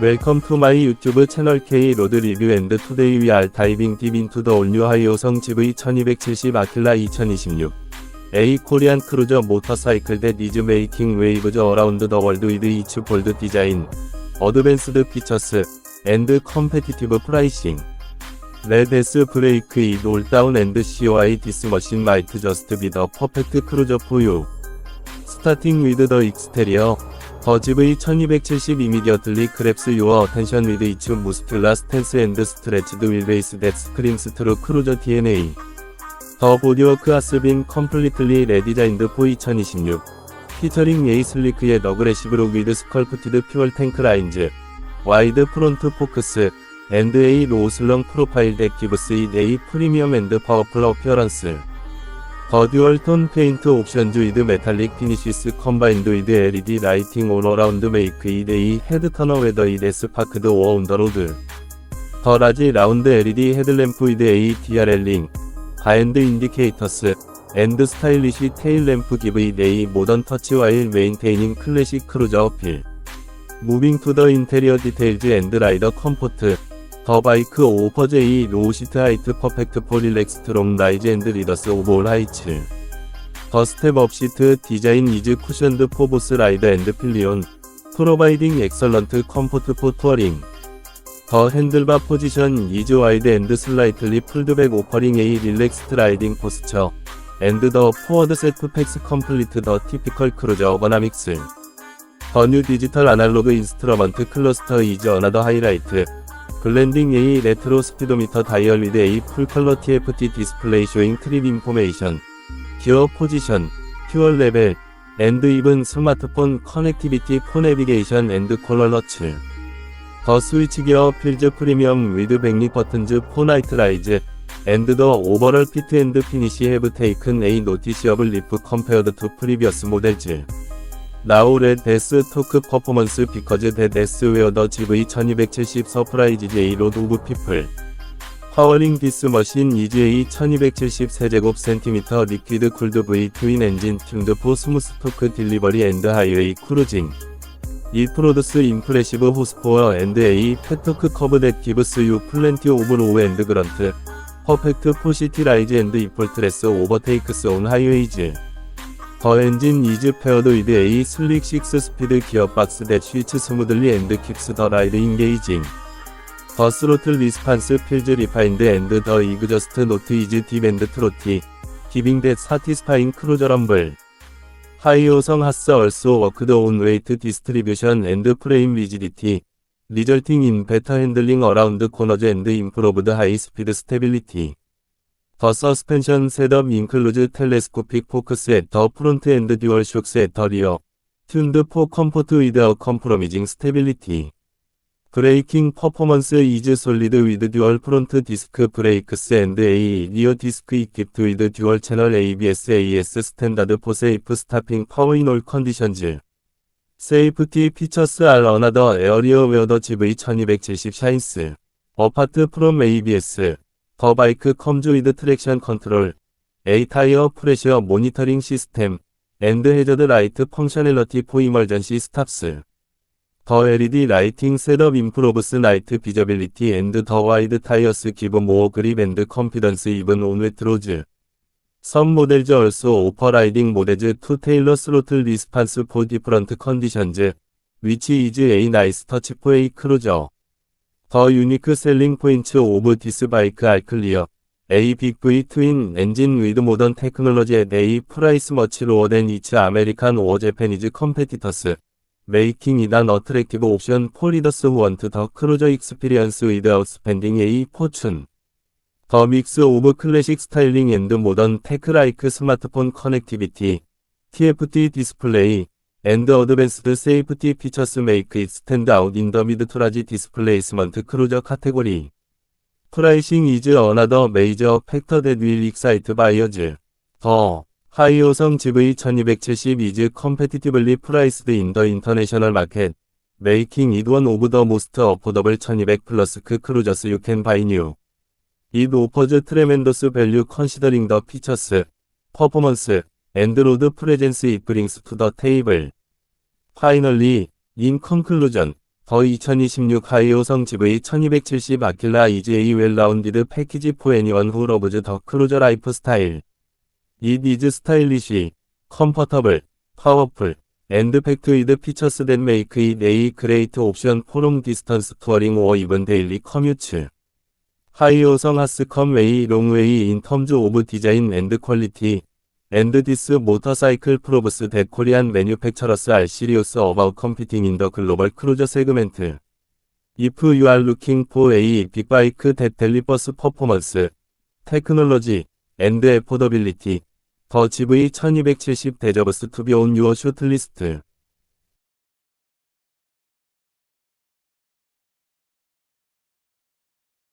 웰컴 투 마이 유튜브 채널 K 로드 리뷰 앤드 투데이 위알 다이빙 딥 인투 더 올뉴 하이오성 GV 1270 아킬라 2026 A 코리안 크루저 모터사이클 대 니즈 메이킹 웨이브즈 어라운드 더 월드 위드 이츠 볼드 디자인 어드밴스드 피처스 앤드 컴페티티브 프라이싱 레데스 브레이크 이 롤다운 앤드 COI 디스머신 마이트 저스트 비 더 퍼펙트 크루저 포유 스타팅 위드 더 익스테리어 더 GV 1270 이미디어틀리 크랩스 유어 어텐션 위드 이츠 무스큘라 스탠스 앤드 스트레치드 윌베이스 댓 스크림스 트루 크루저 DNA 더 보디워크 아스빈 컴플리틀리 레디자인드 포 2026 피처링 예이 슬리크의 너그레시브 록 위드 스컬프티드 퓨얼 탱크 라인즈 와이드 프론트 포크스. 앤드 A 로슬렁 프로파일 덱 기브스 이 A 프리미엄 앤드 파워풀 어피어런스 더 듀얼 톤 페인트 옵션즈 위드 메탈릭 피니시스 컴바인드 위드 LED 라이팅 온 어라운드 메이크 이 데이 헤드 터너 웨더 이 데 스 파크드 오어 온더 로드. 더 라지 라운드 LED 헤드램프 위드 ATR 링. 바엔드 인디케이터스. 앤드 스타일리시 테일 램프 기브 이 데이 모던 터치 와일 메인테이닝 클래식 크루저 어필. 무빙 투 더 인테리어 디테일즈 앤드 라이더 컴포트 더 바이크 오퍼 제이 로우 시트 하이트 퍼펙트 폴릴렉스트 롱 라이즈 앤드 리더스 올 하이츠. 더 스텝 업 시트 디자인 이즈 쿠션드 포보스 라이더 앤드 필리온. 프로바이딩 엑설런트 컴포트 포 투어링. 더 핸들바 포지션 이즈 와이드 앤드 슬라이틀리 풀드백 오퍼링 에이 릴렉스트 라이딩 포스처. 앤드 더 포워드 세트 팩스 컴플리트 더 티피컬 크루저 어버나믹스. 더 뉴 디지털 아날로그 인스트러먼트 클러스터 이즈 어나더 하이라이트 블렌딩 A 레트로 스피도미터 다이얼 위드 A 풀컬러 TFT 디스플레이 쇼잉 트립 인포메이션 기어 포지션 퓨얼 레벨 앤드 이븐 스마트폰 커넥티비티 포 내비게이션 앤드 콜러 러츠 더 스위치 기어 필즈 프리미엄 위드 백리 버튼즈 포 나이트 라이즈. 앤드 더 오버럴 피트 앤드 피니시 해브 테이큰 A 노티시어블 리프 컴페어드 투 프리비어스 모델즈 나우레 데스 토크 퍼포먼스 비커즈 데 데스 웨어 더 GV 1270 서프라이즈 제이 로드 오브 피플. 파워링 디스 머신 EGA 1270 세제곱 센티미터 리퀴드 쿨드 V 트윈 엔진 튠드 포 스무스 토크 딜리버리 앤드 하이웨이 크루징. 이 프로듀스 임프레시브 호스포어 앤드 A 페토크 커브 댓 기브스 유 플렌티 오브 로우 앤드 그런트. 퍼펙트 포시티 라이즈 앤드 이폴트레스 오버테이크스 온 하이웨이즈 더 엔진 이즈 페어드 위드 A 슬릭 6 스피드 기어박스 대 스위츠 스무들리 앤드 킥스 더 라이드 인게이징. 더 스로틀 리스판스 필즈 리파인드 앤드 더 이그저스트 노트 이즈 딥 앤드 트로티. 기빙 댓 사티스파잉 크루저 럼블. 하이오성 하스 얼소 워크드 온 웨이트 디스트리뷰션 앤드 프레임 리지디티. 리절팅 인 베터 핸들링 어라운드 코너즈 앤드 임프로브드 하이 스피드 스테빌리티 더 서스펜션 셋업 인클루즈 텔레스코픽 포크스 앳더 프론트 앤드 듀얼 쇼크스 앳더 리어 튠드 포 컴포트 위드 어 컴프로미징 스테빌리티 브레이킹 퍼포먼스 이즈 솔리드 위드 듀얼 프론트 디스크 브레이크스 앤드 A 리어 디스크 이퀴프트 위드 듀얼 채널 ABS AS 스탠다드 포 세이프 스타핑 파워 인 올 컨디션즈 세이프티 피처스 알 어나더 에어리어 웨어더 GV 1270 샤인스 어파트 프롬 ABS 더 바이크 컴즈 위드 트랙션 컨트롤 A 타이어 프레셔 모니터링 시스템 앤드 해저드 라이트 펑셔널러티 포 이멀전시 스탑스. 더 LED 라이팅 셋업 임프로브스 나이트 비저빌리티 앤드 더 와이드 타이어스 기브 모어 그립 앤드 컨피던스 이븐 온 웨트로즈. 선 모델즈 얼소 오퍼 라이딩 모델즈 투 테일러 스로틀 리스판스 포 디프런트 컨디션즈 위치 이즈 A 나이스 터치 포 A 크루저 더 유니크 셀링 포인트 오브 디스 바이크 알 클리어. A 빅V 트윈 엔진 위드 모던 테크놀로지 A 프라이스 머치 로어 댄 이츠 아메리칸 오어 제페니즈 컴페티터스. 메이킹 이단 어트랙티브 옵션 폴리더스 원트 더 크루저 익스피리언스 위드 아웃스펜딩 A 포춘. 더 믹스 오브 클래식 스타일링 앤드 모던 테크라이크 스마트폰 커넥티비티. TFT 디스플레이 어드밴스드 세이프티 피처스 메이크 잇 스탠드 아웃 인더 미드 투라지 디스플레이스먼트 크루저 카테고리 프라이싱 이즈 어나더 메이저 팩터 댓윌 익사이트 바이어즈 더 하이오성 GV 1270 이즈 컴페티티블리 프라이스드 인더 인터내셔널 마켓 메이킹 잇원 오브 더 모스트 어포더블 1200 플러스 크 크루저스 유캔 바이 뉴잇 오퍼즈 트레멘더스 밸류 컨시더링 더 피처스 퍼포먼스 앤드 로드 프레젠스 잇 브링스 투더 테이블 Finally, in conclusion, 더 2026 하이오성 GV 1270 아킬라 is a well-rounded package for anyone who loves the cruiser lifestyle. It is stylish, comfortable, powerful, and packed with features that make it a great option for long distance touring or even daily commutes. 하이오성 a long way in terms of design and quality. This motorcycle proves that Korean manufacturers are serious about competing in the global cruiser segment. If you are looking for a big bike that delivers performance, technology, and affordability, the GV1270 deserves to be on your shortlist.